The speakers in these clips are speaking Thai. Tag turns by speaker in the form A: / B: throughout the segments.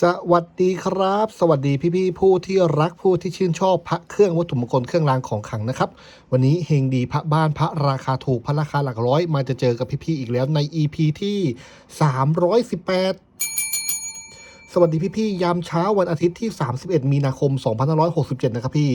A: สวัสดีครับ สวัสดีพี่ๆผู้ที่รักผู้ที่ชื่นชอบพระเครื่องวัตถุมงคลเครื่องรางของขลังนะครับ วันนี้เฮงดีพระบ้านพระราคาถูกพระราคาหลักร้อย มาจะเจอกับพี่ๆอีกแล้วใน EP ที่ 318 สวัสดีพี่ๆ ยามเช้าวันอาทิตย์ที่ 31 มีนาคม 2567 นะครับพี่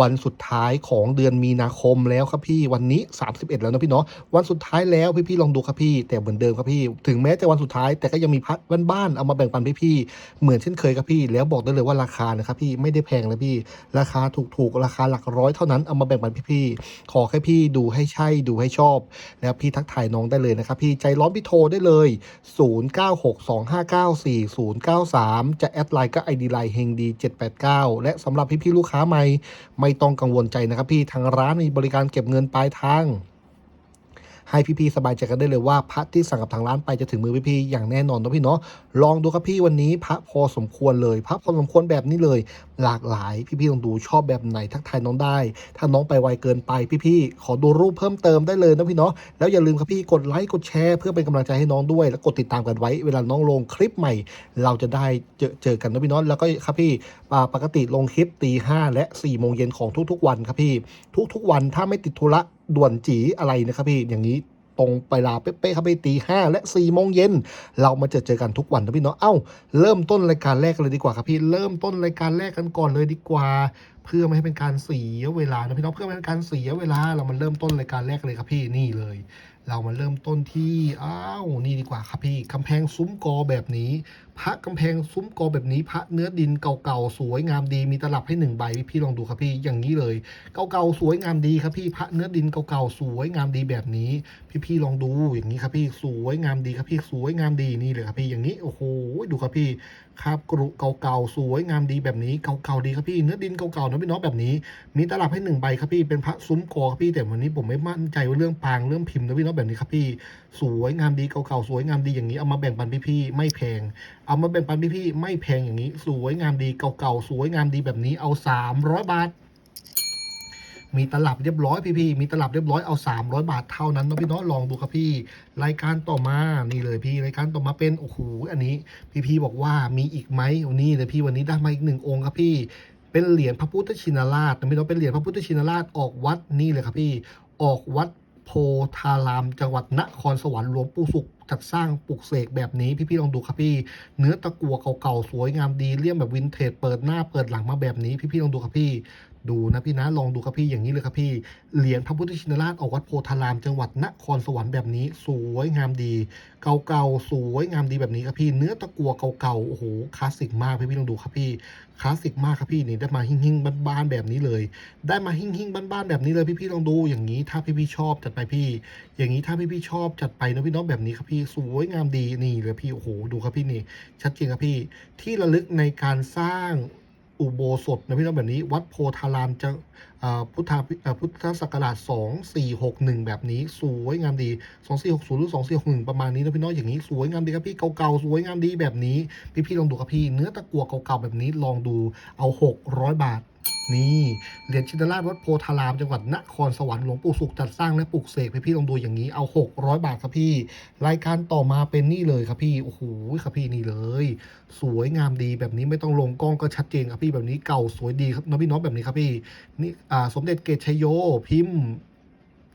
A: วันสุดท้ายของเดือนมีนาคมแล้วครับพี่ วันนี้ 31 แล้วนะพี่เนาะ วันสุดท้ายแล้วพี่ๆ ลองดูครับพี่ แต่เหมือนเดิมครับพี่ ถึงแม้จะวันสุดท้ายแต่ก็ยังมีพัดบ้านๆ เอามาแบ่งปันพี่ๆ เหมือนเช่นเคยครับพี่ แล้วบอกได้เลยว่าราคานะครับพี่ไม่ได้แพงเลยพี่ ราคาถูกๆ ราคาหลักร้อยเท่านั้น เอามาแบ่งปันพี่ๆ ขอแค่พี่ดูให้ใช่ ดูให้ชอบ แล้วพี่ทักทายน้องได้เลยนะครับพี่ ใจร้อนพี่โทรได้เลย 0962594093จะแอดไลน์ก็ ID ไลน์เฮงดี 789 และสำหรับพี่ๆลูกค้าใหม่ ไม่ต้องกังวลใจนะครับพี่ทางร้านมีบริการเก็บเงินปลายทาง ให้พี่ๆสบายใจกันได้เลยว่าพระที่สั่งกับทางร้านไปจะถึงมือพี่ๆอย่างแน่นอนนะพี่เนาะลองดูครับพี่วันนี้พระพอสมควรเลยพระพอสมควรแบบนี้เลย หลากหลายพี่ๆลองดูชอบแบบไหนทักทายน้องได้ ถ้าน้องไปไวเกินไปพี่ๆขอดูรูปเพิ่มเติมได้เลยนะพี่เนาะแล้วอย่าลืมครับพี่กดไลค์กดแชร์เพื่อเป็นกำลังใจให้น้องด้วย แล้วกดติดตามกันไว้เวลาน้องลงคลิปใหม่ เราจะได้เจอเจอกันนะพี่เนาะแล้วก็ครับพี่ปกติลงคลิปตีห้าและ4ี่โมงเย็นของทุกๆวันครับพี่ ทุกๆวันถ้าไม่ติดธุระ ด่วนจีอะไรนะครับพี่อย่างนี้ตรงเวลาเป๊ะๆครับพี่ตีห้าและ4ี่โมงเย็นเรามาเจอเจอกันทุกวันนะพี่เนาะเอ้า เริ่มต้นรายการแรกกันเลยดีกว่าครับพี่เริ่มต้นรายการแรกกันก่อนเลยดีกว่า เพื่อไม่ให้เป็นการเสียเวลานะพี่น้องเพื่อไม่ให้เป็นการเสียเวลา เรามาเริ่มต้นรายการแรกเลยครับพี่นี่เลย เรามาเริ่มต้นที่อ้าวนี่ดีกว่าครับพี่กำแพงซุ้มกอแบบนี้ พระกำแพงซุ้มกอแบบนี้ พระเนื้อดินเก่าๆสวยงามดี มีตลับให้หนึ่งใบพี่ลองดูครับพี่อย่างนี้เลยเก่าๆสวยงามดีครับพี่พระเนื้อดินเก่าๆสวยงามดีแบบนี้ พี่ๆลองดูอย่างนี้ครับพี่สวยงามดีครับพี่สวยงามดีนี่เลยครับพี่อย่างนี้โอ้โหดูครับพี่คราบกรุเก่าๆสวยงามดีแบบนี้เก่าๆดีครับพี่เนื้อดินเก่าๆนะพี่น้องแบบนี้ มีตลับให้หนึ่งใบครับพี่เป็นพระซุ้มกอครับพี่แต่วันนี้ผมไม่มั่นใจว่าเรื่องปางเรื่องพิมพ์นะพี่น้องแบบนี้ครับพี่ สวยงามดีเก่าๆสวยงามดีอย่างนี้เอามาแบ่งปันพี่ๆไม่แพง เอามาแบ่งปันพี่ๆไม่แพงอย่างนี้ สวยงามดีเก่าๆสวยงามดีแบบนี้เอา 300 บาท มีตลับเรียบร้อยพี่ๆมีตลับเรียบร้อยเอา 300 บาทเท่านั้นนะพี่เน้องลองดูครับพี่ รายการต่อมานี่เลยพี่รายการต่อมาเป็นโอ้โหอันนี้ พี่ๆบอกว่ามีอีกไหมวันนี้เลยพี่วันนี้ได้มาอีกหนึ่งองค์ครับพี่เป็นเหรียญพระพุทธชินราชนะพี่น้องเป็นเหรียญพระพุทธชินราชออกวัดนี่เลยครับพี่ออกวัดโพธาราม จังหวัดนครสวรรค์หลวงปู่สุขจัดสร้างปลุกเสกแบบนี้พี่ๆลองดูครับพี่ เนื้อตะกัวเก่าๆสวยงามดีเลี่ยมแบบวินเทจเปิดหน้าเปิดหลังมาแบบนี้พี่ๆลองดูครับพี่ ดูนะพี่นะลองดูครับพี่อย่างนี้เลยครับพี่เหรียญพระพุทธชินราชออกวัดโพธาราม จังหวัดนครสวรรค์แบบนี้ สวยงามดี เก่าๆสวยงามดีแบบนี้ครับพี่ เนื้อตะกัวเก่าๆโอ้โหคลาสสิกมากพี่พี่ลองดูครับพี่คลาสสิกมากครับพี่นี่ได้มาหิ่งๆบ้านๆแบบนี้เลย ได้มาหิ่งๆบ้านๆแบบนี้เลยพี่พี่ลองดูอย่างนี้ถ้าพี่พี่ชอบจัดไปพี่ อย่างนี้ถ้าพี่พี่ชอบจัดไปนะพี่น้องแบบนี้ครับพี่สวยงามดีนี่เลยพี่โอ้โหดูครับพี่นี่ชัดเจนครับพี่ที่ระลึกในการสร้าง อุโบสถนะพี่น้องแบบนี้ วัดโพธารามจะพุทธาพุทธศักราช2461 แบบนี้ สวยงามดี 2460 หรือ 2461 ประมาณนี้นะพี่น้องอย่างนี้ สวยงามดีครับพี่เก่าๆสวยงามดีแบบนี้ พี่ๆลองดูครับพี่ เนื้อตะกัวเก่าๆแบบนี้ลองดูเอา 600 บาทนี่เหรียญชินราชวัดโพธารามจังหวัดนครสวรรค์หลวงปู่สุขจัดสร้างและปลูกเสกพี่พี่ๆลองดูอย่างนี้เอา600 บาทครับพี่ รายการต่อมาเป็นนี่เลยครับพี่โอ้โหครับพี่นี่เลย สวยงามดีแบบนี้ไม่ต้องลงกล้องก็ชัดเจนครับพี่แบบนี้เก่าสวยดีครับน้องพี่น้องแบบนี้ครับพี่นี่อ่าสมเด็จเกตชัยโยพิมพ์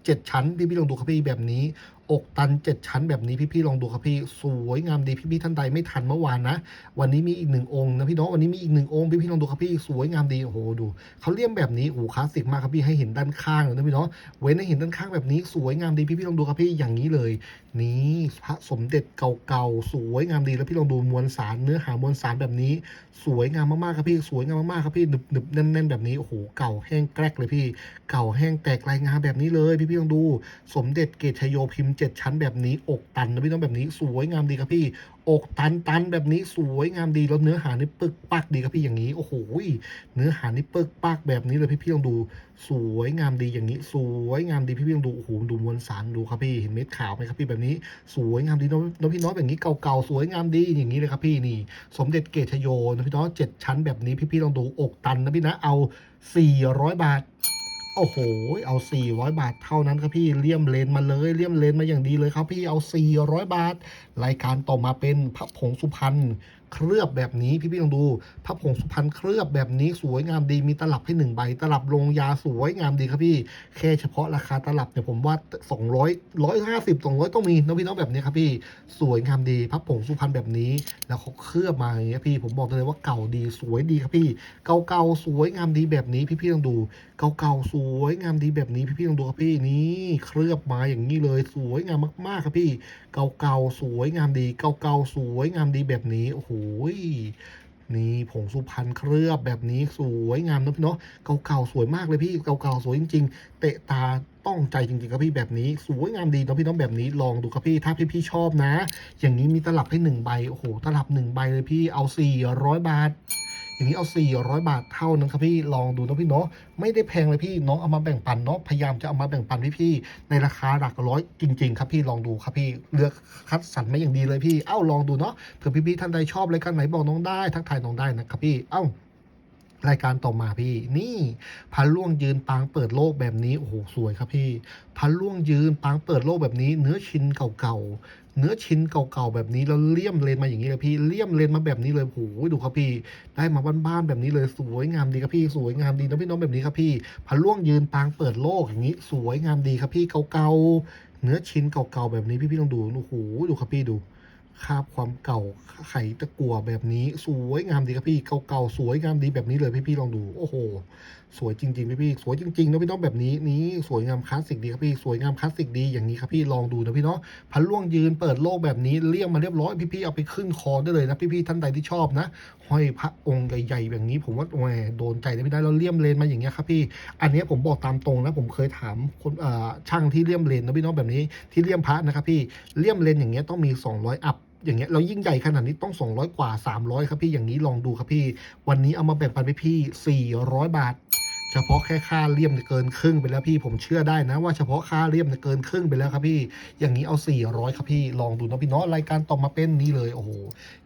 A: เจ็ดชั้นพี่พี่ลองดูครับพี่แบบนี้ อกตันเจ็ดชั้นแบบนี้พี่พี่ลองดูครับพี่สวยงามดีพี่พี่ท่านใดไม่ทันเมื่อวานนะ วันนี้มีอีกหนึ่งองค์นะพี่น้องวันนี้มีอีกหนึ่งองค์พี่พี่ลองดูครับพี่สวยงามดีโอ้โหดูเขาเลี่ยมแบบนี้โอ้คลาสสิกมากครับพี่ให้เห็นด้านข้างเลยนะพี่เนาะเว้นให้เห็นด้านข้างแบบนี้ สวยงามดีพี่พี่ลองดูครับพี่อย่างนี้เลย นี่พระสมเด็จเก่าๆสวยงามดีแล้วพี่ลองดูมวลสารเนื้อหามวลสารแบบนี้ สวยงามมากๆครับพี่สวยงามมากๆครับพี่หนึบหนึบๆแน่น ๆ แบบนี้โอ้โหเก่าแห้งแกรกเลยพี่ เก่าแห้งแตกลายงามแบบนี้เลย พี่พี่ลองดู สมเด็จเกตชโยพิมพ์เจ็ดชั้นแบบนี้ อกตันนะพี่น้องแบบนี้สวยงามดีครับพี่ อกตันตันแบบนี้สวยงามดีแล้วเนื้อหานี่ปึกปักดีครับพี่อย่างนี้โอ้โหเนื้อหานี่ปึกปักแบบนี้เลยพี่พี่ลองดู สวยงามดีอย่างนี้ สวยงามดีพี่พี่ลองดูโอ้โหดูมวลสารดูครับพี่เห็นเม็ดขาวไหมครับพี่แบบนี้ สวยงามดีน้องน้องพี่น้องแบบนี้เก่าๆสวยงามดีอย่างนี้เลยครับพี่นี่ สมเด็จเกตชโยนะพี่น้องเจ็ดชั้นแบบนี้พี่พี่ลองดูอกตันนะพี่นะเอา 400 บาท โอ้โห เอา 400 บาทเท่านั้นครับพี่เลี่ยมเลนมาเลยเลี่ยมเลนมาอย่างดีเลยครับพี่เอา 400 บาท รายการต่อมาเป็นพระผงสุพรรณเคลือบแบบนี้พี่ๆลองดูพระผงสุพรรณเคลือบแบบนี้สวยงามดีมีตลับให้หนึ่งใบ ตลับลงยาสวยงามดีครับพี่แค่เฉพาะราคาตลับเนี่ยผมว่า200 150 200ต้องมีนะพี่น้องแบบนี้ครับพี่สวยงามดีพระผงสุพรรณแบบนี้ แล้วเขาเคลือบมาอย่างเงี้ยพี่ผมบอกเลยว่าเก่าดีสวยดีครับพี่เก่าๆสวยงามดีแบบนี้พี่ๆลองดูเก่าๆสวยงามดีแบบนี้พี่ๆลองดูครับพี่นี่เคลือบมาอย่างนี้เลยสวยงามมากๆครับพี่เก่าๆสวยงามดีเก่าๆสวยงามดีแบบนี้โอ้โหนี่ผงสุพรรณเคลือบแบบนี้สวยงามนะพี่เนาะเก่าๆสวยมากเลยพี่เก่าๆสวยจริง ๆ เตะตาต้องใจจริงๆครับพี่แบบนี้สวยงามดีนะพี่น้องแบบนี้ลองดูครับพี่ถ้าพี่ๆชอบนะ อย่างนี้มีตลับให้หนึ่งใบโอ้โหตลับหนึ่งใบเลยพี่เอา400บาท อย่างนี้เอา 400 บาทเท่านั้นครับพี่ลองดูนะพี่เนาะไม่ได้แพงเลยพี่น้องเอามาแบ่งปันเนาะพยายามจะเอามาแบ่งปันพี่ๆในราคาหลักร้อยจริง ๆ ครับพี่ลองดูครับพี่เลือกคัดสรรมาอย่างดีเลยพี่เอ้าลองดูเนาะเผื่อพี่ๆท่านใดชอบรายการไหนบอกน้องได้ทักทายน้องได้นะครับพี่เอ้ารายการต่อมาพี่ นี่พันล่วงยืนปางเปิดโลกแบบนี้โอ้โหสวยครับพี่พันล่วงยืนปางเปิดโลกแบบนี้ เนื้อชิ้นเก่า เนื้อชิ้นเก่าๆแบบนี้แล้วเลี่ยมเลนมาอย่างนี้เลยพี่เลี่ยมเลนมาแบบนี้เลยโอ้โหดูครับพี่ ได้มาบ้านๆแบบนี้เลยสวยงามดีครับพี่ สวยงามดีนะพี่น้องแบบนี้ครับพี่พันล่วงยืนปางเปิดโลกอย่างนี้ สวยงามดีครับพี่เก่าๆเนื้อชิ้นเก่าๆแบบนี้พี่ๆลองดูโอ้โหดูครับพี่ดูคาบความเก่าไขตะกั่วแบบนี้ สวยงามดีครับพี่เก่าๆสวยงามดีแบบนี้เลยพี่ๆลองดู โอ้โห สวยจริงๆพี่ๆสวยจริงๆนะพี่น้องแบบนี้นี้สวยงามคลาสสิกดีครับพี่สวยงามคลาสสิกดีอย่างนี้ครับพี่ลองดูนะพี่เนาะพันล่วงยืนเปิดโลกแบบนี้เลี่ยมมาเรียบร้อยพี่ๆเอาไปขึ้นคอได้เลยนะพี่ๆท่านใดที่ชอบนะห้อยพระองค์ใหญ่ๆแบบนี้ ผมว่าแหมโดนใจนะพี่ได้แล้วเลี่ยมเลนมาอย่างเงี้ยครับพี่ อันนี้ผมบอกตามตรงนะผมเคยถามคนช่างที่เลี่ยมเลนนะพี่น้องแบบนี้ที่เลี่ยมพระนะครับพี่เลี่ยมเลนอย่างเงี้ยต้องมี 200 อัพ อย่างเงี้ยเรายิ่งใหญ่ขนาดนี้ต้อง 200 กว่า 300 ครับพี่อย่างนี้ลองดูครับพี่ วันนี้เอามาแบ่งปันไปพี่ 400 บาท เฉพาะแค่ค่าเลี่ยมเนี่ยเกินครึ่งไปแล้วพี่ผมเชื่อได้นะว่าเฉพาะค่าเลี่ยมเนี่ยเกินครึ่งไปแล้วครับพี่อย่างนี้เอา 400 ครับพี่ลองดูนะพี่เนาะรายการต่อมาเป็นนี้เลยโอ้โห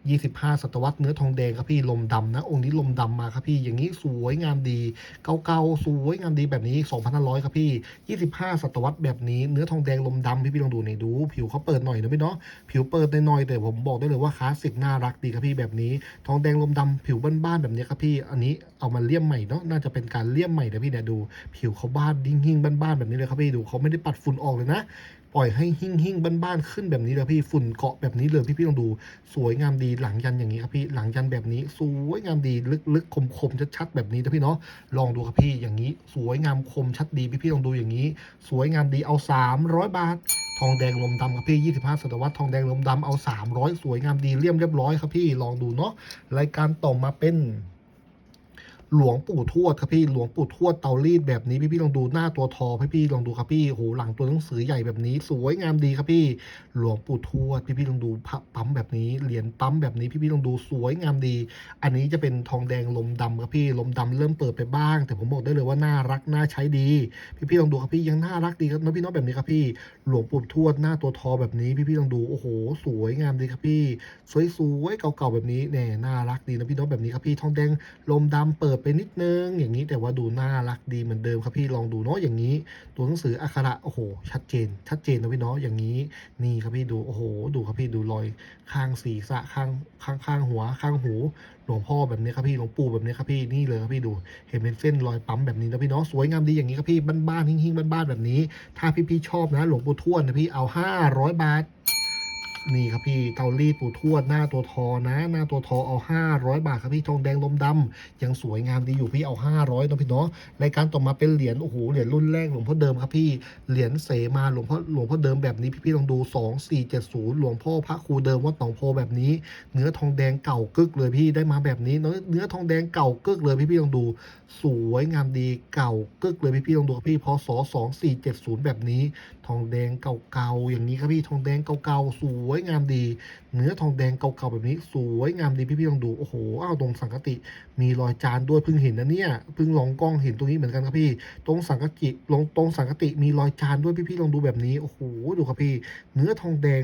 A: 25 ศตวรรษเนื้อทองแดงครับพี่ลมดำนะ องค์นี้ลมดำมาครับพี่อย่างนี้สวยงามดีเก่าๆสวยงามดีแบบนี้2,500ครับพี่ 25 ศตวรรษแบบนี้เนื้อทองแดงลมดำพี่พี่ลองดูหน่อยดู ผิวเขาเปิดหน่อยนะพี่เนาะผิวเปิดหน่อยๆแต่ผมบอกได้เลยว่าคลาสสิกน่ารักดีครับพี่แบบนี้ ทองแดงลมดำผิวบ้านๆแบบนี้ครับพี่ อันนี้เอามาเลี่ยมใหม่เนาะน่าจะเป็นการเลี่ยมใหม่นะพี่เนี่ยดู ผิวเขาบ้านดิ้งหิ่งบ้านๆแบบนี้เลยครับพี่ดูเขาไม่ได้ปัดฝุ่นออกเลยนะ ปล่อยให้หิ่งหิ่งบ้านๆขึ้นแบบนี้เลยพี่ฝุ่นเกาะแบบนี้เลยพี่พี่ลองดูสวยงามดีหลังยันอย่างนี้ครับพี่หลังยันแบบนี้สวยงามดีลึกๆคมๆชัดๆแบบนี้นะพี่เนาะลองดูครับพี่อย่างนี้สวยงามคมชัดดีพี่พี่ลองดูอย่างนี้ สวยงามดีเอา 300 บาททองแดงลมดำครับพี่ 25 ศตวรรษทองแดงลมดำเอา 300 สวยงามดีเลี่ยมเรียบร้อยครับพี่ลองดูเนาะรายการต่อมาเป็น หลวงปู่ทวดครับพี่หลวงปู่ทวดเตารีดแบบนี้พี่พี่ลองดูหน้าตัวทอพี่พี่ลองดูครับพี่โหหลังตัวหนังสือใหญ่แบบนี้ สวยงามดีครับพี่หลวงปู่ทวดพี่พี่ลองดูพระปั๊มแบบนี้เหรียญปั๊มแบบนี้พี่พี่ลองดูสวยงามดี อันนี้จะเป็นทองแดงลมดำครับพี่ลมดำเริ่มเปิดไปบ้าง แต่ผมบอกได้เลยว่าน่ารักน่าใช้ดี พี่พี่ลองดูครับพี่ยังน่ารักดีครับนะพี่น้องแบบนี้ครับพี่หลวงปู่ทวดหน้าตัวทอแบบนี้ พี่พี่ลองดูโอ้โห สวยงามดีครับพี่ สวยๆเก่าๆแบบนี้แน่น่ารักดีนะพี่น้องแบบนี้ครับพี่ทองแดงลมดำเปิดไปนิดนึง อย่างนี้แต่ว่าดูน่ารักดีเหมือนเดิมครับพี่ลองดูเนาะอย่างนี้ ตัวหนังสืออักขระโอ้โห ชัดเจน ชัดเจนนะพี่เนาะอย่างนี้นี่ครับพี่ดูโอ้โห ดูครับพี่ดูรอยข้างศีรษะข้างข้างข้างหัว ข้างหูหลวงพ่อแบบนี้ครับพี่หลวงปู่แบบนี้ครับพี่นี่เลยครับพี่ดูเห็นเป็นเส้นรอยปั๊มแบบนี้นะพี่เนาะสวยงามดีอย่างนี้ครับพี่บ้านๆหิ้งๆบ้านๆแบบนี้ ถ้าพี่ๆชอบนะ หลวงปู่ทวดนะพี่เอา 500 บาท นี่ครับพี่เตารีดปู่ทวดหน้าตัวทอนะ หน้าตัวทอเอา 500 บาทครับพี่ทองแดงลมดำยังสวยงามดีอยู่พี่เอา 500นะพี่เนาะรายการต่อมาเป็นเหรียญโอ้โหเหรียญรุ่นแรกหลวงพ่อเดิมครับพี่เหรียญเสมาหลวงพ่อหลวงพ่อเดิมแบบนี้พี่พี่ๆลองดู 2470 หลวงพ่อพระครูเดิมวัดหนองโพแบบนี้ เนื้อทองแดงเก่ากึกเลยพี่ได้มาแบบนี้เนื้อทองแดงเก่ากึกเลยพี่พี่ๆลองดู สวยงามดีเก่ากึกเลยพี่พี่ๆลองดูครับพี่พศ2470แบบนี้ ทองแดงเก่าๆอย่างนี้ครับพี่ทองแดงเก่าๆสวยงามดี เนื้อทองแดงเก่าๆแบบนี้ สวยงามดีพี่ๆลองดูโอ้โหอ้าวตรงสังกติมีรอยจานด้วยเพิ่งเห็นนะเนี่ยเพิ่งลองกล้องเห็นตรงนี้เหมือนกันครับพี่ ตรงสังกติลงตรงสังกติมีรอยจานด้วยพี่ๆลองดูแบบนี้โอ้โหดูครับพี่ เนื้อทองแดง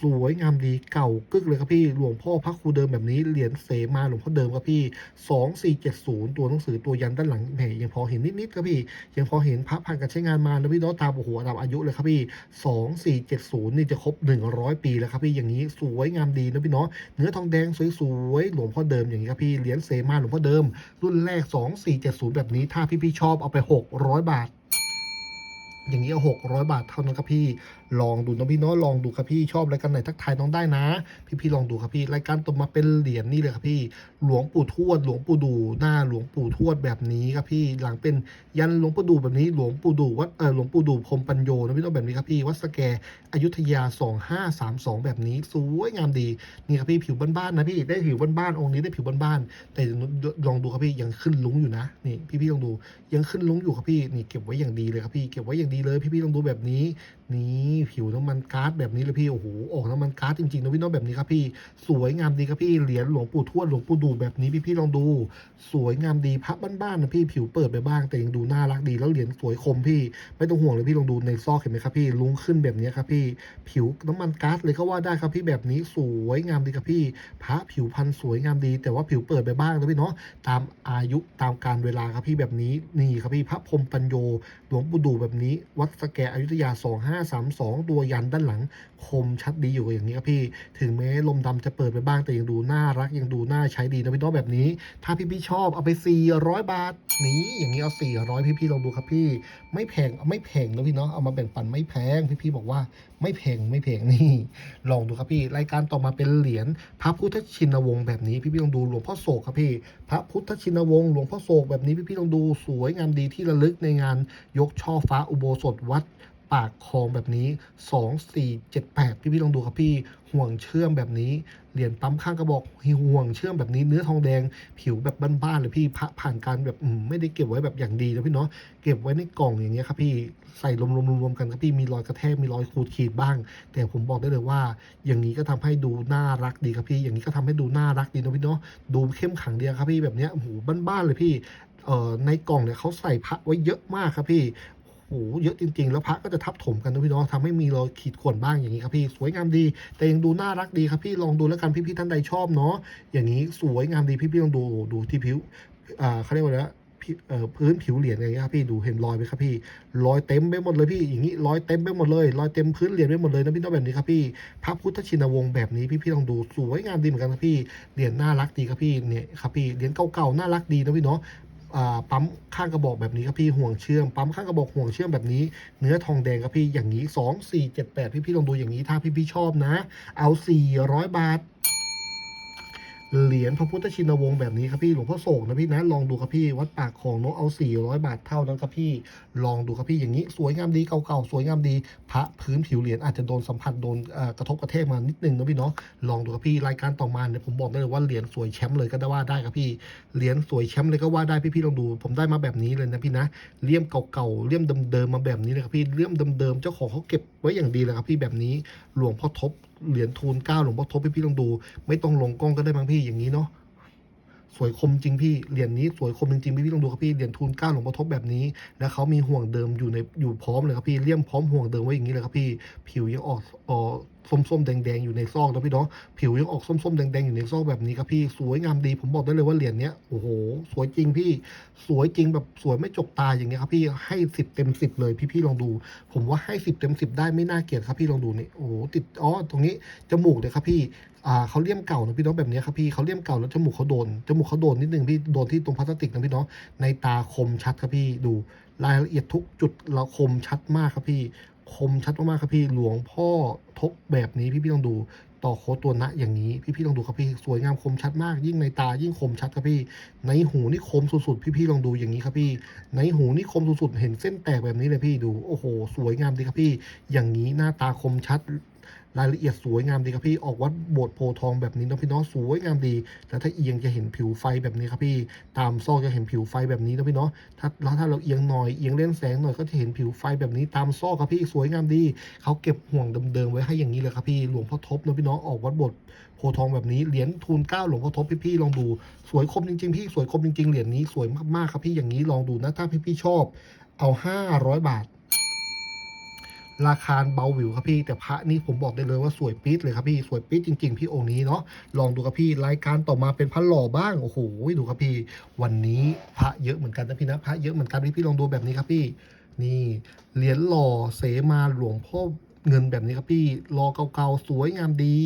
A: สวยงามดีเก่ากึกเลยครับพี่หลวงพ่อพระครูเดิมแบบนี้เหรียญเสมาหลวงพ่อเดิมครับพี่สองสี่เจ็ดศูนย์ตัวหนังสือตัวยันด้านหลังแหมยังพอเห็นนิดๆครับพี่ยังพอเห็นพระผ่านการใช้งานมานะพี่เน้องตามโอ้โหตามอายุเลยครับพี่สองสี่เจ็ดศูนย์นี่จะครบหนึ่งร้อยปีแล้วครับพี่อย่างนี้สวยงามดีนะพี่เนาะเนื้อทองแดงสวยๆหลวงพ่อเดิมอย่างนี้ครับพี่เหรียญเสมาหลวงพ่อเดิม รุ่นแรก2470แบบนี้ถ้าพี่ๆชอบเอาไป600บาท อย่างนี้เอา600บาทเท่านั้นครับพี่ ลองดูนะพี่เนาะลองดูครับพี่ชอบรายการไหนทักทายน้องได้นะ พี่ๆลองดูครับพี่รายการต่อมาเป็นเหรียญนี่เลยครับพี่ หลวงปู่ทวด หลวงปู่ดูหน้าหลวงปู่ทวดแบบนี้ครับพี่ หลังเป็นยันหลวงปู่ดูแบบนี้ หลวงปู่ดูวัดเออหลวงปู่ดูพรมปัญโยนะพี่เนาะแบบนี้ครับพี่ วัดสแกอยุธยา 2532 แบบนี้สวยงามดีนี่ครับพี่ผิวบ้านๆนะพี่ได้ผิวบ้านๆองค์นี้ได้ผิวบ้านๆแต่ลองดูครับพี่ยังขึ้นลุ้งอยู่นะนี่พี่ๆลองดูยังขึ้นลุ้งอยู่ครับพี่นี่เก็บไว้อย่างดีเลยครับพี่เก็บไว้อย่างดีเลย พี่ๆลองดูแบบนี้ นี่ผิวน้ำมันก๊าซแบบนี้เลยพี่โอ้โหออกน้ำมันก๊าซจริงๆนะพี่เน้องแบบนี้ครับพี่ สวยงามดีครับพี่เหรียญหลวงปู่ทวดหลวงปู่ดูแบบนี้พี่ๆลองดู สวยงามดีพระบ้านๆนะพี่ผิวเปิดไปบ้างแต่ยังดูน่ารักดีแล้วเหรียญสวยคมพี่ ไม่ต้องห่วงเลยพี่ลองดูในซอกเห็นไหมครับพี่ลุงขึ้นแบบนี้ครับพี่ ผิวน้ำมันก๊าซเลยก็ว่าได้ครับพี่แบบนี้สวยงามดีครับพี่ พระผิวพรรณสวยงามดี แต่ว่าผิวเปิดไปบ้างนะพี่เนาะตามอายุตามการเวลาครับพี่แบบนี้นี่ครับพี่พระพรมปัญโยหลวงปู่ดูแบบนี้วัดสแกอยุธยา 2532 ตัวยันด้านหลัง คมชัดดีอยู่อย่างนี้ครับพี่ ถึงแม้ลมดำจะเปิดไปบ้างแต่ยังดูน่ารักยังดูน่าใช้ดีนะพี่น้องแบบนี้ ถ้าพี่พี่ๆชอบเอาไป 400 บาทนี้อย่างนี้เอา 400 พี่พี่ๆลองดูครับพี่ ไม่แพงไม่แพงนะพี่เนาะเอามาแบ่งปันไม่แพงพี่พี่ๆบอกว่าไม่แพงไม่แพงนี่ ลองดูครับพี่ รายการต่อมาเป็นเหรียญพระพุทธชินวงศ์แบบนี้ พี่พี่ๆลองดูหลวงพ่อโศกครับพี่ พระพุทธชินวงศ์หลวงพ่อโศกแบบนี้พี่ๆลองดูสวยงามดีที่ระลึกในงานยกช่อฟ้าอุโบสถวัด ปากคลองแบบนี้ 2 4 7 8 พี่พี่ลองดูครับพี่ห่วงเชื่อมแบบนี้เหรียญปั๊มข้างกระบอกห่วงเชื่อมแบบนี้เนื้อทองแดงผิวแบบบ้านๆเลยพี่ผ่านการแบบไม่ได้เก็บไว้แบบอย่างดีนะพี่เนาะเก็บไว้ในกล่องอย่างเงี้ยครับพี่ใส่รวมๆรวมๆกันครับพี่มีรอยกระแทกมีรอยขูดขีดบ้าง แต่ผมบอกได้เลยว่า อย่างนี้ก็ทำให้ดูน่ารักดีครับพี่ อย่างนี้ก็ทำให้ดูน่ารักดีนะพี่เนาะดูเข้มขังดีครับพี่แบบเนี้ยโอ้โหบ้านๆเลยพี่เอ่อในกล่องเนี่ยเขาใส่พระไว้เยอะมากครับพี่ โอ้โหเยอะจริง ๆ แล้วพระก็จะทับถมกันนะพี่น้องทำให้มีรอยขีดข่วนบ้างอย่างนี้ครับพี่ สวยงามดี แต่ยังดูน่ารักดีครับพี่ลองดูแล้วกันพี่ๆท่านใดชอบเนาะอย่างนี้สวยงามดีพี่ๆลองดูดูที่ผิวอ่าเขาเรียกว่าอะไรนะพื้นผิวเหรียญอย่างเงี้ยครับพี่ดูเห็นรอยไหมครับพี่รอยเต็มไปหมดเลยพี่อย่างนี้รอยเต็มไปหมดเลยรอยเต็มพื้นเหรียญไปหมดเลยนะพี่น้องแบบนี้ครับพี่พระพุทธชินวงศ์แบบนี้พี่ๆลองดูสวยงามดีเหมือนกันครับพี่เหรียญน่ารักดีครับพี่เนี่ยครับพี่เหรียญเก่าๆน่ารักดีนะพี่เนาะ ปั๊มข้างกระบอกแบบนี้ครับพี่ห่วงเชื่อมปั๊มข้างกระบอกห่วงเชื่อมแบบนี้ เนื้อทองแดงครับพี่อย่างนี้สองสี่เจ็ดแปดพี่พี่ๆลองดูอย่างนี้ถ้าพี่พี่ๆชอบนะ เอาสี่ร้อยบาท เหรียญพระพุทธชินวงศ์แบบนี้ครับพี่หลวงพ่อโศกนะพี่นะลองดูครับพี่วัดปากของนกเอา 400 บาทเท่านั้นครับพี่ลองดูครับพี่อย่างนี้ สวยงามดีเก่าๆสวยงามดี พระพื้นผิวเหรียญอาจจะโดนสัมผัสโดนกระทบกระแทกมานิดนึงนะพี่เนาะลองดูครับพี่รายการต่อมาเนี่ยผมบอกได้เลยว่าเหรียญสวยแชมป์เลยก็ได้ว่าได้ครับพี่เหรียญสวยแชมป์เลยก็ว่าได้พี่ๆลองดู ผมได้มาแบบนี้เลยนะพี่นะเลี่ยมเก่าๆเลี่ยมเดิมๆมาแบบนี้เลยครับพี่เลี่ยมเดิมๆเจ้าของเขาเก็บไว้อย่างดีเลยครับพี่แบบนี้หลวงพ่อทบ เหรียญทูลเก้าหลวงพ่อทบพี่ๆลองดู ไม่ต้องลงกล้องก็ได้บางพี่อย่างนี้เนาะ สวยคมจริงพี่เหรียญนี้สวยคมจริงๆพี่พี่ลองดูครับพี่เหรียญทูลเกล้าหลวงพ่อทบแบบนี้ แล้วเขามีห่วงเดิมอยู่ในอยู่พร้อมเลยครับพี่เลี่ยมพร้อมห่วงเดิมไว้อย่างนี้เลยครับพี่ผิวยังออกเออส้มๆแดงๆอยู่ในซอกนะพี่เนาะผิวยังออกส้มๆแดงๆอยู่ในซอกแบบนี้ครับพี่สวยงามดีผมบอกได้เลยว่าเหรียญเนี้ยโอ้โหสวยจริงพี่สวยจริงแบบสวยไม่จกตาอย่างเงี้ยครับพี่ให้สิบเต็มสิบเลยพี่ๆลองดู ผมว่าให้สิบเต็มสิบได้ไม่น่าเกลียดครับพี่ลองดูนี่โอ้โหติดอ๋อตรงนี้จมูกเนี่ยครับพี่ อ่าเขาเลี่ยมเก่านะพี่น้องแบบนี้ครับพี่เขาเลี่ยมเก่าแล้วจมูกเขาโดนจมูกเขาโดนนิดนึงพี่โดนที่ตรงพลาสติกนะพี่น้องในตาคมชัดครับพี่ดูรายละเอียดทุกจุดเราคมชัดมากครับพี่ คมชัดมากๆครับพี่หลวงพ่อทบแบบนี้พี่พี่ต้องดูต่อโคตตัวนะอย่างนี้พี่พี่ลองดูครับพี่สวยงามคมชัดมาก ยิ่งในตายิ่งคมชัดครับพี่ ในหูนี่คมสุดๆพี่พี่ลองดูอย่างนี้ครับพี่ ในหูนี่คมสุดๆเห็นเส้นแตกแบบนี้เลยพี่ดูโอ้โห สวยงามดีครับพี่ อย่างนี้หน้าตาคมชัด รายละเอียดสวยงามดีครับพี่ ออกวัดโบสถ์โพทองแบบนี้นะพี่เน้องสวยงามดีแล้วถ้าเอียงจะเห็นผิวไฟแบบนี้ครับพี่ ตามซอกจะเห็นผิวไฟแบบนี้นะพี่เนาะถ้าแล้วถ้าเราเอียงหน่อยเอียงเล่นแสงหน่อยก็จะเห็นผิวไฟแบบนี้ตามซอกครับพี่สวยงามดีเขาเก็บห่วงเดิมๆไว้ให้อย่างนี้เลยครับพี่หลวงพ่อทบนะพี่เน้องออกวัดโบสถ์โพทองแบบนี้เหรียญทูลเก้าหลวงพ่อทบพี่ๆลองดูสวยคมจริงๆพี่สวยคมจริงๆเหรียญนี้สวยมากๆครับพี่อย่างนี้ลองดูนะถ้าพี่ๆชอบ เอา 500 บาท ราคาเบาหวิวครับพี่แต่พระนี่ผมบอกได้เลยว่าสวยปี๊ดเลยครับพี่สวยปี๊ดจริง ๆ พี่องค์นี้เนาะลองดูครับพี่รายการต่อมาเป็นพระหล่อบ้างโอ้โหดูครับพี่ วันนี้พระเยอะเหมือนกันนะพี่นะพระเยอะเหมือนกันพี่พี่ลองดูแบบนี้ครับพี่ นี่เหรียญหล่อเสมาหลวงพ่อ เงินแบบนี้ครับพี่รอเก่าๆสวยงามดี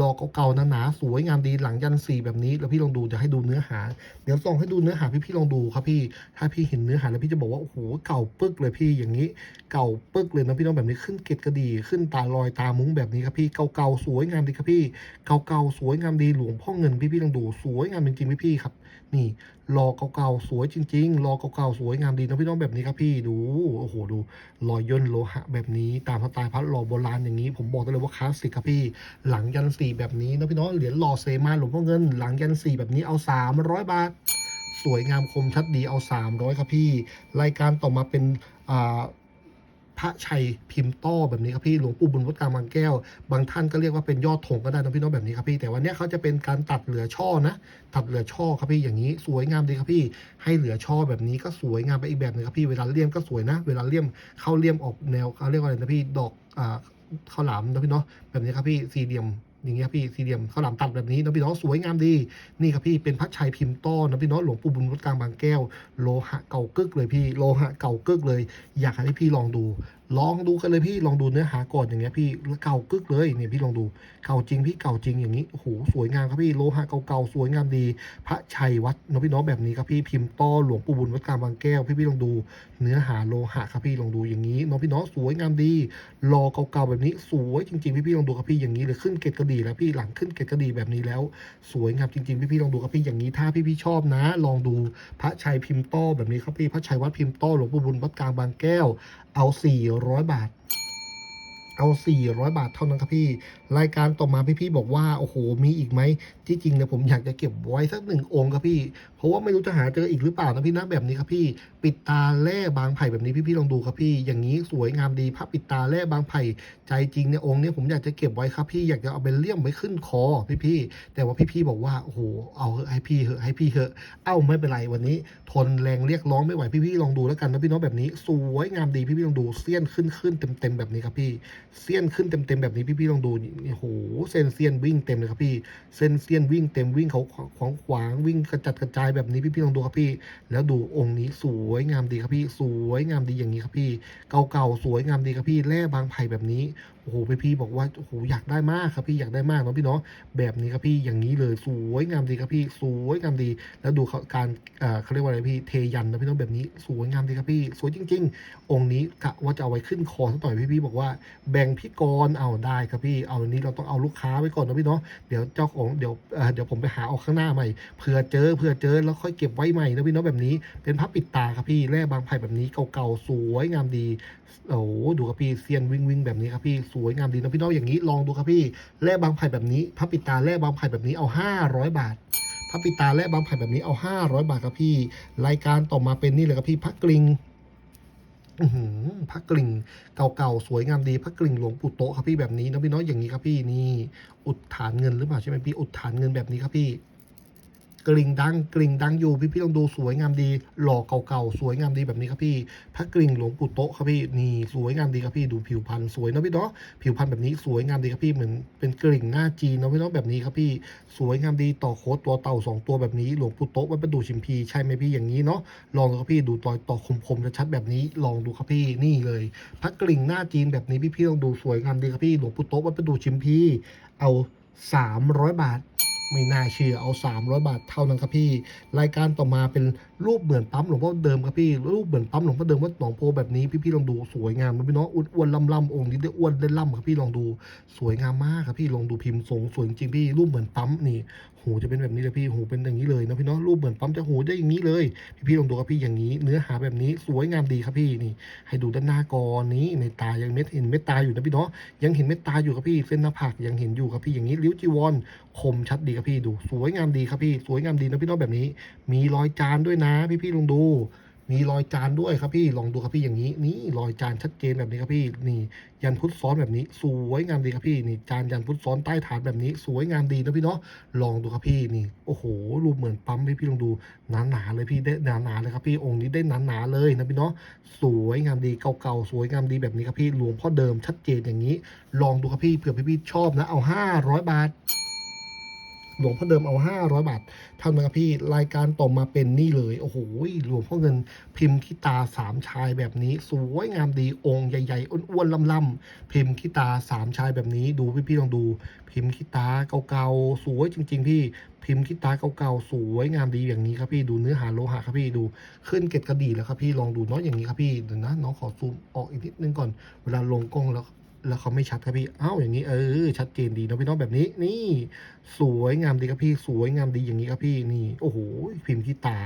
A: รอเก่าๆหนาๆสวยงามดีหลังยันสีแบบนี้ แล้วพี่ลองดูจะให้ดูเนื้อหา เดี๋ยวส่องให้ดูเนื้อหาพี่พี่ลองดูครับพี่ ถ้าพี่เห็นเนื้อหาแล้วพี่จะบอกว่าโอ้โหเก่าปึ๊กเลยพี่อย่างนี้ เก่าปึ๊กเลยนะพี่น้องแบบนี้ขึ้นเกตกระดี ขึ้นตาลอยตามุ้งแบบนี้ครับพี่เก่าๆสวยงามดีครับพี่เก่าๆสวยงามดีหลวงพ่อเงินพี่พี่ลองดูสวยงามจริงๆพี่พี่ครับ นี่รอเก่าๆสวยจริงๆรอเก่าๆสวยงามดีนะพี่น้องแบบนี้ครับพี่ดูโอ้โหดูรอยย่นโลหะแบบนี้ ตามสไตล์พัดหล่อโบราณอย่างนี้ ผมบอกได้เลยว่าคลาสสิกครับพี่ หลังยันสีแบบนี้นะพี่น้องเหรียญหล่อเซมาหลวงพ่อเงิน หลังยันสีแบบนี้เอา 300 บาท สวยงามคมชัดดีเอา 300 ครับพี่ รายการต่อมาเป็นอ่า พระชัยพิมพ์ต้อแบบนี้ครับพี่หลวงปู่บุญวัดกลางบางแก้ว บางท่านก็เรียกว่าเป็นยอดธงก็ได้นะพี่น้องแบบนี้ครับพี่ แต่วันนี้เขาจะเป็นการตัดเหลือช่อนะ ตัดเหลือช่อครับพี่อย่างนี้สวยงามดีครับพี่ ให้เหลือช่อแบบนี้ก็สวยงามไปอีกแบบหนึงครับพี่เวลาเลี่ยมก็สวยนะ เวลาเลี่ยมเข้าเลี่ยมออกแนวเขาเรียกว่าอะไรนะพี่ดอกอ่าข้าวหลามนะพี่เนาะแบบนี้ครับพี่สี่เหลี่ยม อย่างเงี้ยพี่สี่เหลี่ยมข้าวหลามตัดแบบนี้นะพี่น้องสวยงามดี นี่ครับพี่เป็นพระชัยพิมพ์ต้อนะพี่น้องหลวงปู่บุญวัดกลางบางแก้ว โลหะเก่ากึกเลยพี่โลหะเก่ากึกเลย อยากให้พี่ลองดูลองดูกันเลยพี่ลองดูเนื้อหาก่อนอย่างเงี้ยพี่เก่ากึกเลยเนี่ยพี่ลองดูเก่าจริงพี่เก่าจริงอย่างนี้โอ้โหสวยงามครับพี่โลหะเก่าๆสวยงามดี พระชัยวัดนะพี่น้องแบบนี้ครับพี่พิมพ์ต้อหลวงปู่บุญวัดกลางบางแก้วพี่พี่ลองดู เนื้อหาโลหะครับพี่ลองดูอย่างนี้น้องพี่น้องสวยงามดีรอเก่าๆแบบนี้สวยจริงๆพี่พี่ลองดูครับพี่อย่างนี้เลยขึ้นเกตกระดีแล้วพี่หลังขึ้นเกตกระดีแบบนี้แล้ว สวยงามจริงๆพี่พี่ลองดูครับพี่อย่างนี้ถ้าพี่พี่ชอบนะ ลองดูพระชัยพิมพ์ต้อแบบนี้ครับพี่พระชัยวัดพิมพ์ต้อหลวงปู่บุญวัดกลางบางแก้วเอา400 บาท เอา 400 บาทเท่านั้นครับพี่ รายการต่อมาพี่ๆบอกว่า โอ้โห มีอีกไหม ที่จริงเนี่ยผมอยากจะเก็บไว้สักหนึ่งองค์ครับพี่ เพราะว่าไม่รู้จะหาเจออีกหรือเปล่านะพี่นะแบบนี้ครับพี่ ปิดตาแร่บางไผ่แบบนี้พี่ๆลองดูครับพี่ อย่างนี้สวยงามดีพระปิดตาแร่บางไผ่ ใจจริงเนี่ยองค์เนี่ยผมอยากจะเก็บไว้ครับพี่ อยากจะเอาไปเลี่ยมไว้ขึ้นคอพี่ๆแต่ว่าพี่ๆบอกว่า โอ้โห เอาเหอะให้พี่เหอะ ให้พี่เหอะ เอ้าไม่เป็นไรวันนี้ ทนแรงเรียกร้องไม่ไหวพี่ๆลองดูแล้วกันนะพี่น้องแบบนี้ สวยงามดีพี่ๆลองดูเสี้ยนขึ้นขึ้นเต็มเต็มๆแบบนี้ครับพี่ เสี้ยนขึ้นเต็มเต็มๆแบบนี้พี่ๆลองดูนี่โอ้โหเส้นเสี้ยนวิ่งเต็มเลยครับพี่เส้นเสี้ยนวิ่งเต็มวิ่งเขาขวางขวางวิ่งกระจัดกระจายแบบนี้พี่ๆลองดูครับพี่ แล้วดูองค์นี้สวยงามดีครับพี่สวยงามดีอย่างนี้ครับพี่ เก่าๆสวยงามดีครับพี่แร่บางไผ่แบบนี้โอ้โหพี่ๆบอกว่าโอ้โหอยากได้มากครับพี่อยากได้มากเนาะพี่เนาะแบบนี้ครับพี่อย่างนี้เลยสวยงามดีครับพี่สวยงามดี แล้วดูเขาการเอ่อเขาเรียกว่าอะไรพี่เทยันนะพี่เน้องแบบนี้สวยงามดีครับพี่ สวยจริง ๆ องค์นี้กะว่าจะเอาไว้ขึ้นคอสักหน่อยพี่ๆบอกว่าแบงพี่กรเอาได้ครับพี่ เอาอันนี้เราต้องเอาลูกค้าไว้ก่อนนะพี่เนาะ เดี๋ยวเจ้าของเดี๋ยวเดี๋ยวผมไปหาเอาข้างหน้าใหม่ เผื่อเจอเผื่อเจอแล้วค่อยเก็บไว้ใหม่นะพี่เนาะแบบนี้ เป็นพับปิดตาครับพี่ แร่บางไผ่แบบนี้เก่าๆสวยงามดี โอ้โหดูครับพี่เซียนวิ่งวิ่งแบบนี้ครับพี่ สวยงามดีนะพี่เน้องอย่างนี้ลองดูครับพี่ แร่บางไผ่แบบนี้พระปิดตาแร่บางไผ่แบบนี้เอา 500 บาทพระปิดตาแร่บางไผ่แบบนี้เอา 500 บาทครับพี่ รายการต่อมาเป็นนี่เลยครับพี่พระกลิง พระกลิ่งเก่าๆสวยงามดีพระกลิ่งหลวงปู่โตครับพี่แบบนี้นะพี่น้องอย่างนี้ครับพี่นี่อุดฐานเงินหรือเปล่าใช่ไหมพี่อุดฐานเงินแบบนี้ครับพี่ กลิ่งดังกลิ่งดังอยู่พี่พี่ลองดูสวยงามดี หล่อเก่าๆสวยงามดีแบบนี้ครับพี่พระกลิ่งหลวงปู่โตะครับพี่นี่สวยงามดีครับพี่ดูผิวพรรณสวยเนะพี่เนาะผิวพรรณแบบนี้สวยงามดีครับพี่เหมือนเป็นกลิ่งหน้าจีนเนะพี่เนาะแบบนี้ครับพี่สวยงามดีต่อโค้ดตัวเต่าสองตัวแบบนี้ หลวงปู่โตะวัดประดูชิมพีใช่ไหมพี่อย่างนี้เนาะลองดูครับพี่ดูต่อต่อคมๆชัดแบบนี้ลองดูครับพี่นี่เลยพระกลิ่งหน้าจีนแบบนี้พี่พี่ลองดูสวยงามดีครับพี่หลวงปู่โตะวัดประดูชิมพีเอา 300 บาท ไม่น่าเชื่อเอา 300 บาทเท่านั้นครับพี่ รายการต่อมาเป็นรูปเหมือนปั๊มหลวงพ่อเดิมครับพี่ รูปเหมือนปั๊มหลวงพ่อเดิมวัดหนองโพแบบนี้พี่ๆลองดูสวยงามนะพี่เน้องอ้วนๆล่ำๆองค์นี้ได้อ้วนได้ล่ำครับพี่ลองดูสวยงามมากครับพี่ลองดูพิมพ์ทรงสวยจริงพี่รูปเหมือนปั๊มนี่หูจะเป็นแบบนี้เลยพี่หูเป็นอย่างนี้เลยนะพี่เนาะรูปเหมือนปั๊มจะหูได้อย่างนี้เลย พี่ๆลองดูครับพี่อย่างนี้ เนื้อหาแบบนี้สวยงามดีครับพี่นี่ ให้ดูด้านหน้ากอนี้ในตายังเม็ดเห็นเม็ดตาอยู่นะพี่เนาะยังเห็นเม็ดตาอยู่ครับพี่เส้นหน้าผากยังเห็นอยู่ครับพี่อย่างนี้ริ้วจีวร คมชัดดีครับพี่ดู สวยงามดีครับพี่ สวยงามดีนะพี่น้องแบบนี้ มีรอยจานด้วยนะ พี่พี่ลองดู มีรอยจานด้วยครับพี่ลองดูครับพี่อย่างนี้ นี่รอยจานชัดเจนแบบนี้ครับพี่นี่ ยันพุทธซ้อนแบบนี้ สวยงามดีครับพี่นี่จานยันพุทธซ้อนใต้ฐานแบบนี้ สวยงามดีนะพี่เนาะลองดูครับพี่นี่โอ้โหรูปเหมือนปั๊มพี่พี่ลองดูหนาๆเลยพี่ได้หนาๆเลยครับพี่องค์นี้ได้หนาๆเลยนะพี่เนาะสวยงามดีเก่าๆสวยงามดีแบบนี้ครับพี่หลวงพ่อเดิมชัดเจนอย่างนี้ ลองดูครับพี่เผื่อพี่พี่ๆชอบนะเอา500บาท หลวงพ่อเดิมเอา 500 บาทเท่านั้นครับพี่รายการต่อมาเป็นนี่เลย โอ้โหหลวงพ่อเงินพิมพ์ขี้ตาสามชายแบบนี้ สวยงามดีองค์ใหญ่ๆอ้วนๆล่ำๆพิมพ์ขี้ตาสามชายแบบนี้ ดูพี่ๆลองดู พิมพ์ขี้ตาเก่าๆสวยจริง ๆ พี่พิมพ์ขี้ตาเก่าๆสวยงามดีอย่างนี้ครับพี่ดูเนื้อหาโลหะครับพี่ดูขึ้นเกล็ดกระดี่แล้วครับพี่ลองดูเนาะอย่างนี้ครับพี่เดี๋ยวนะน้องขอซูมออกอีกนิดนึงก่อนเวลาลงกล้องแล้ว แล้วเขาไม่ชัดครับพี่ เอ้าอย่างนี้เออชัดเจนดีเนาะพี่น้องแบบนี้ นี่ สวยงามดีครับพี่ สวยงามดีอย่างนี้ครับพี่นี่โอ้โหพิมพ์ที่ตา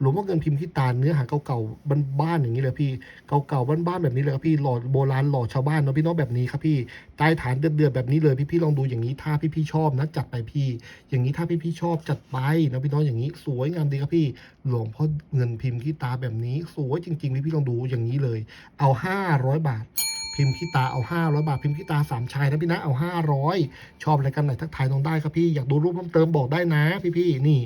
A: หลวงพ่อเงินพิมพ์ที่ตาเนื้อหาเก่าๆบ้านๆอย่างนี้เลยพี่เก่าๆบ้านๆแบบนี้เลยครับพี่หล่อโบราณหล่อชาวบ้านเนาะพี่น้องแบบนี้ครับพี่ใต้ฐานเดือดๆแบบนี้เลยพี่ๆลองดูอย่างนี้ถ้าพี่ๆชอบนะจัดไปพี่ อย่างนี้ถ้าพี่ๆชอบจัดไปนะพี่น้องอย่างนี้ สวยงามดีครับพี่หลวงพ่อเงินพิมพ์ที่ตาแบบนี้ สวยจริงๆพี่ๆลองดูอย่างนี้เลย เอาห้าร้อยบาท พิมพ์ขี้ตาเอา 500 บาท พิมพ์ขี้ตาสามชายนะพี่นะเอา 500 ชอบรายการไหนทักทายน้องได้ครับพี่อยากดูรูปเพิ่มเติมบอกได้นะพี่ๆนี่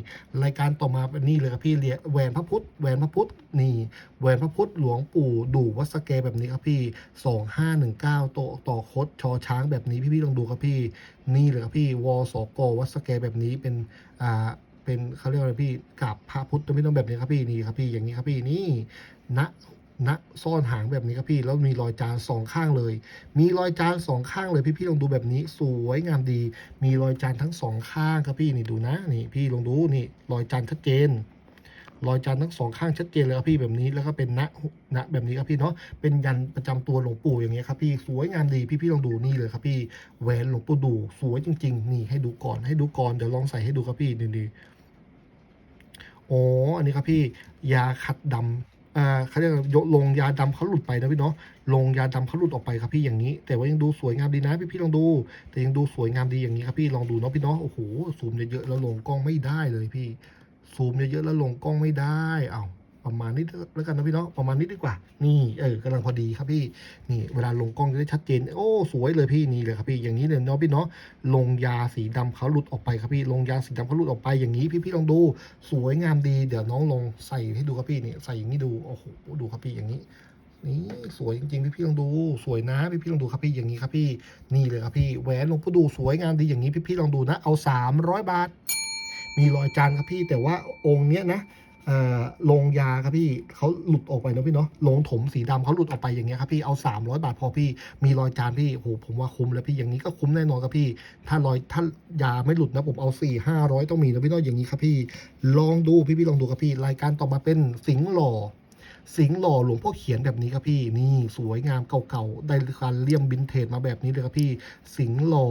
A: รายการต่อมาเป็นนี่เลยครับพี่เรียแหวนพระพุทธแหวนพระพุทธนี่แหวนพระพุทธหลวงปู่ดูวัสแกแบบนี้ครับพี่ 2519ต่อต่อคดชอช้างแบบนี้พี่ๆลองดูครับพี่ นี่เลยครับพี่วสกวัสแกแบบนี้เป็นอ่าเป็นเขาเรียกว่าอะไรพี่กับพระพุทธไม่ต้องแบบนี้ครับพี่นี่ครับพี่อย่างนี้ครับพี่นี่ณ ณซ่อนหางแบบนี้ครับพี่แล้วมีรอยจานสองข้างเลย มีรอยจานสองข้างเลยพี่พี่ลองดูแบบนี้สวยงามดี มีรอยจานทั้งสองข้างครับพี่นี่ดูนะนี่พี่ลองดูนี่รอยจานชัดเจนรอยจานทั้งสองข้างชัดเจนเลยครับพี่แบบนี้แล้วก็เป็นณณแบบนี้ครับพี่เนาะเป็นยันประจำตัวหลวงปู่อย่างเงี้ยครับพี่สวยงามดีพี่พี่ลองดูนี่เลยครับพี่แหวนหลวงปู่ดูสวยจริง ๆ นี่ให้ดูก่อนให้ดูก่อนเดี๋ยวลองใส่ให้ดูครับพี่นี่ๆอ๋ออันนี้ครับพี่ยาขัดดำ อ่าเขาเรียกยกลงยาดำเขาหลุดไปนะพี่เนาะลงยาดำเขาหลุดออกไปครับพี่อย่างนี้ แต่ว่ายังดูสวยงามดีนะพี่พี่ลองดู แต่ยังดูสวยงามดีอย่างนี้ครับพี่ลองดูเนาะพี่เนาะโอ้โหซูมเยอะๆแล้วลงกล้องไม่ได้เลยพี่ซูมเยอะๆแล้วลงกล้องไม่ได้เอา ประมาณนี้แล้วกันนะพี่เนาะประมาณนี้ดีกว่า นี่เออกำลังพอดีครับพี่นี่เวลาลงกล้องจะได้ชัดเจน โอ้สวยเลยพี่นี่เลยครับพี่อย่างนี้เลยเนาะพี่เนาะลงยาสีดำเขาหลุดออกไปครับพี่ลงยาสีดำเขาหลุดออกไปอย่างนี้พี่พี่ลองดูสวยงามดีเดี๋ยวน้องลงใส่ให้ดูครับพี่นี่ใส่อย่างนี้ดูโอ้โหดูครับพี่อย่างนี้นี่สวยจริงๆพี่พี่ลองดูสวยนะพี่พี่ลองดูครับพี่อย่างนี้ครับพี่นี่เลยครับพี่แหวนลงพ่อดูสวยงามดีอย่างนี้พี่พี่ลองดูนะ เอาสามร้อยบาท มีรอยจานครับพี่แต่ว่าองค์เนี้ยนะ ลงยาครับพี่เขาหลุดออกไปนะพี่เนาะลงถมสีดำเขาหลุดออกไปอย่างเงี้ยครับพี่เอา 300 บาทพอพี่มีรอยจานพี่โอ้โหผมว่าคุ้มแล้วพี่อย่างนี้ก็คุ้มแน่นอนครับพี่ ถ้ารอยถ้ายาไม่หลุดนะผมเอา4 500ต้องมีนะพี่เนาะอย่างนี้ครับพี่ ลองดูพี่พี่ลองดูครับพี่ รายการต่อมาเป็นสิงหล่อสิงหล่อหลวงพ่อเขียนแบบนี้ครับพี่นี่สวยงามเก่าๆได้การเลี่ยมบินเทจมาแบบนี้เลยครับพี่ สิงห์หล่อ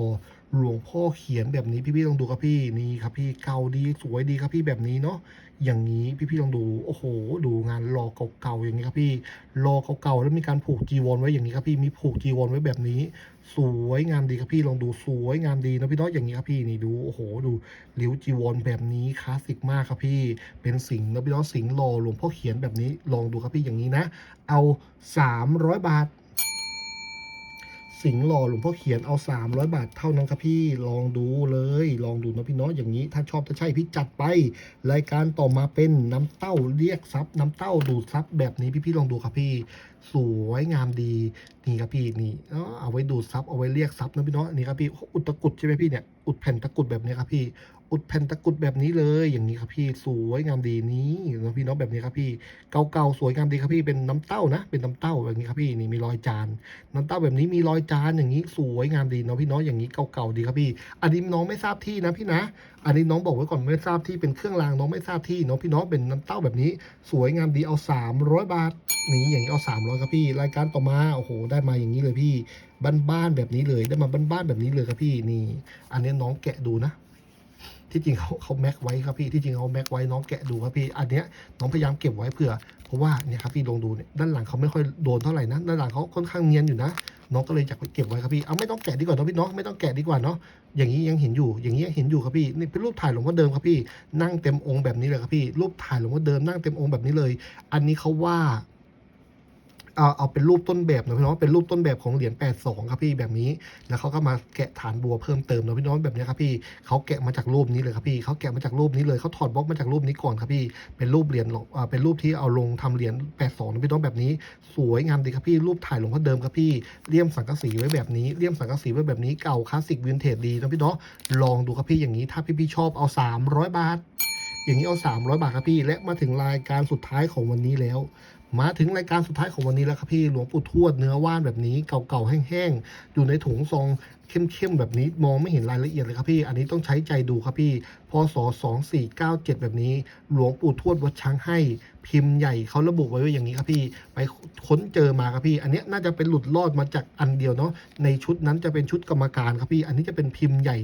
A: หลวงพ่อเขียนแบบนี้พี่ๆลองดูครับพี่นี่ครับพี่เก่าดีสวยดีครับพี่แบบนี้เนาะอย่างนี้พี่ๆลองดูโอ้โห ดูงานรอเก่าๆอย่างนี้ครับพี่รอเก่าๆแล้วมีการผูกจีวรไว้อย่างนี้ครับพี่มีผูกจีวรไว้แบบนี้ สวยงามดีครับพี่ลองดูสวยงามดีนะพี่เนาะอย่างนี้ครับพี่นี่ดูโอ้โหดูริ้วจีวรแบบนี้คลาสสิกมากครับพี่เป็นสิงห์นะพี่เนาะสิงห์หล่อหลวงพ่อเขียนแบบนี้ลองดูครับพี่อย่างนี้นะ เอา 300 บาท สิงหล่อหลวงพ่อเขียนเอา 300 บาทเท่านั้นครับพี่ลองดูเลย ลองดูนะพี่เนาะอย่างนี้ ถ้าชอบถ้าใช่พี่จัดไป รายการต่อมาเป็นน้ำเต้าเรียกซับน้ำเต้าดูดซับแบบนี้พี่ๆลองดูครับพี่ สวยงามดีนี่ครับพี่นี่เอ้อเอาไว้ดูดซับเอาไว้เรียกซับนะพี่เนาะนี่ครับพี่อุดตะกรุดใช่ไหมพี่เนี่ยอุดแผ่นตะกรุดแบบนี้ครับพี่ อุดแผ่นตะกุดแบบนี้เลยอย่างนี้ครับพี่สวยงามดีนี้นะพี่เนาะแบบนี้ครับพี่เก่าๆสวยงามดีครับพี่เป็นน้ำเต้านะ เป็นน้ำเต้าแบบนี้ครับพี่นี่มีรอยจานน้ำเต้าแบบนี้มีรอยจานอย่างนี้สวยงามดีเนาะพี่เนาะอย่างนี้เก่าๆดีครับพี่ อันนี้น้องไม่ทราบที่นะพี่นะอันนี้น้องบอกไว้ก่อนไม่ทราบที่เป็นเครื่องรางน้องไม่ทราบที่เนาะพี่เนาะเป็นน้ำเต้าแบบนี้ สวยงามดีเอา 300 บาทนี่อย่างนี้เอา 300ครับพี่ รายการต่อมาโอ้โหได้มาอย่างนี้เลยพี่บ้านๆแบบนี้เลยได้มาบ้านๆแบบนี้เลยครับพี่นี่ อันนี้น้องแกะดูนะ ที่จริงเขาเขาแม็กไว้ครับพี่ที่จริงเขาแม็กไว้น้องแกะดูครับพี่อันเนี้ยน้องพยายามเก็บไว้เผื่อ เพราะว่าเนี่ยครับพี่ลองดูเนี่ยด้านหลังเขาไม่ค่อยโดนเท่าไหร่นะด้านหลังเขาค่อนข้างเนียนอยู่นะ น้องก็เลยอยากไปเก็บไว้ครับพี่เอาไม่ต้องแกะดีกว่าเนาะพี่เนาะไม่ต้องแกะดีกว่าเนาะอย่างนี้ยังเห็นอยู่อย่างนี้ยังเห็นอยู่ครับพี่นี่เป็นรูปถ่ายหลวงพ่อเดิมครับพี่นั่งเต็มองค์แบบนี้เลยครับพี่รูปถ่ายหลวงพ่อเดิมนั่งเต็มองค์แบบนี้เลย อันนี้เขาว่า เอาเอาเป็นรูปต้นแบบนะพี่น้องเป็นรูปต้นแบบของเหรียญ82 ครับพี่แบบนี้ แล้วเขาก็มาแกะฐานบัวเพิ่มเติมนะพี่น้องแบบนี้ครับพี่เขาแกะมาจากรูปนี้เลยครับพี่เขาแกะมาจากรูปนี้เลยเขาถอดบล็อกมาจากรูปนี้ก่อนครับพี่เป็นรูปเหรียญหลวงอ่าเป็นรูปที่เอาลงทำเหรียญ82นะพี่น้องแบบนี้ สวยงามดีครับพี่รูปถ่ายหลวงพ่อเดิมครับพี่เลี่ยมสังกะสีไว้แบบนี้เลี่ยมสังกะสีไว้แบบนี้เก่าคลาสสิกวินเทจดีนะพี่เนาะลองดูครับพี่อย่างนี้ถ้าพี่พี่ๆชอบเอา 300 บาทอย่างนี้เอา 300 บาทครับพี่ และมาถึงรายการสุดท้ายของวันนี้แล้ว มาถึงรายการสุดท้ายของวันนี้แล้วครับพี่หลวงปู่ทวดเนื้อว่านแบบนี้เก่าๆแห้งๆอยู่ในถุงซองเข้มๆแบบนี้มองไม่เห็นรายละเอียดเลยครับพี่ อันนี้ต้องใช้ใจดูครับพี่พศ2497 แบบนี้ หลวงปู่ทวดวัดช้างให้ พิมพ์ใหญ่เขาระบุไว้ว่าอย่างนี้ครับพี่ ไปค้นเจอมาครับพี่ อันนี้น่าจะเป็นหลุดรอดมาจากอันเดียวเนาะ ในชุดนั้นจะเป็นชุดกรรมการครับพี่ อันนี้จะเป็นพิมพ์ใหญ่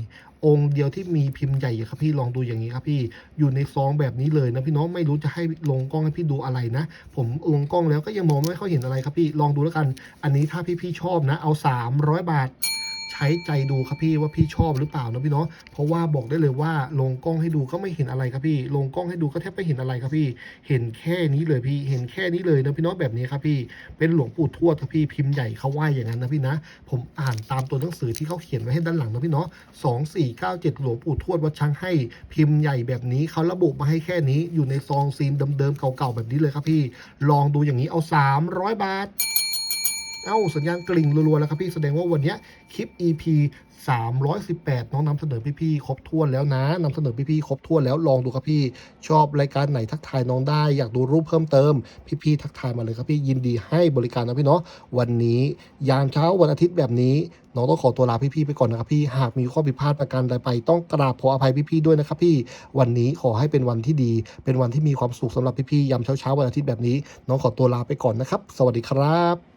A: องค์เดียวที่มีพิมพ์ใหญ่ครับพี่ ลองดูอย่างนี้ครับพี่ อยู่ในซองแบบนี้เลยนะพี่น้อง ไม่รู้จะให้ลงกล้องให้พี่ดูอะไรนะ ผมลงกล้องแล้วก็ยังมองไม่ค่อยเห็นอะไรครับพี่ ลองดูแล้วกัน อันนี้ถ้าพี่ๆชอบนะ เอา 300 บาท ช้ใจดูครับพี่ว่าพี่ชอบหรือเปล่านะพี่เนาะเพราะว่าบอกได้เลยว่าลงกล้องให้ดูก็ไม่เห็นอะไรครับพี่ ลงกล้องให้ดูก็แทบไม่เห็นอะไรครับพี่ เห็นแค่นี้เลยพี่ เห็นแค่นี้เลยนะพี่เนาะแบบนี้ครับพี่ เป็นหลวงปู่ทวดครับพี่พิมพ์ใหญ่เขาว่าอย่างนั้นนะพี่นะ ผมอ่านตามตัวหนังสือที่เขาเขียนไว้ให้ด้านหลังนะพี่เนาะสองสี่เก้าเจ็ดหลวงปู่ทวดวัดช้างให้พิมพ์ใหญ่แบบนี้เขาระบุมาให้แค่นี้อยู่ในซองซีนเดิมๆเก่าๆแบบนี้เลยครับพี่ ลองดูอย่างนี้เอา 300 บาท เอ้าสัญญาณกลิ่งรัวๆแล้วครับพี่แสดงว่าวันนี้คลิป EP 318 น้องนำเสนอพี่ๆครบถ้วนแล้วนะนำเสนอพี่ๆครบถ้วนแล้วลองดูครับพี่ชอบรายการไหนทักทายน้องได้ อยากดูรูปเพิ่มเติม พี่ๆทักทายมาเลยครับพี่ยินดีให้บริการนะพี่เนาะวันนี้ยามเช้าวันอาทิตย์แบบนี้น้องต้องขอตัวลาพี่ๆไปก่อนนะครับพี่หากมีข้อผิดพลาดประการใดไปต้องกราบขออภัยพี่ๆด้วยนะครับพี่วันนี้ขอให้เป็นวันที่ดี เป็นวันที่มีความสุขสำหรับพี่ๆยามเช้าๆวันอาทิตย์แบบนี้ น้องขอตัวลาไปก่อนนะครับ สวัสดีครับ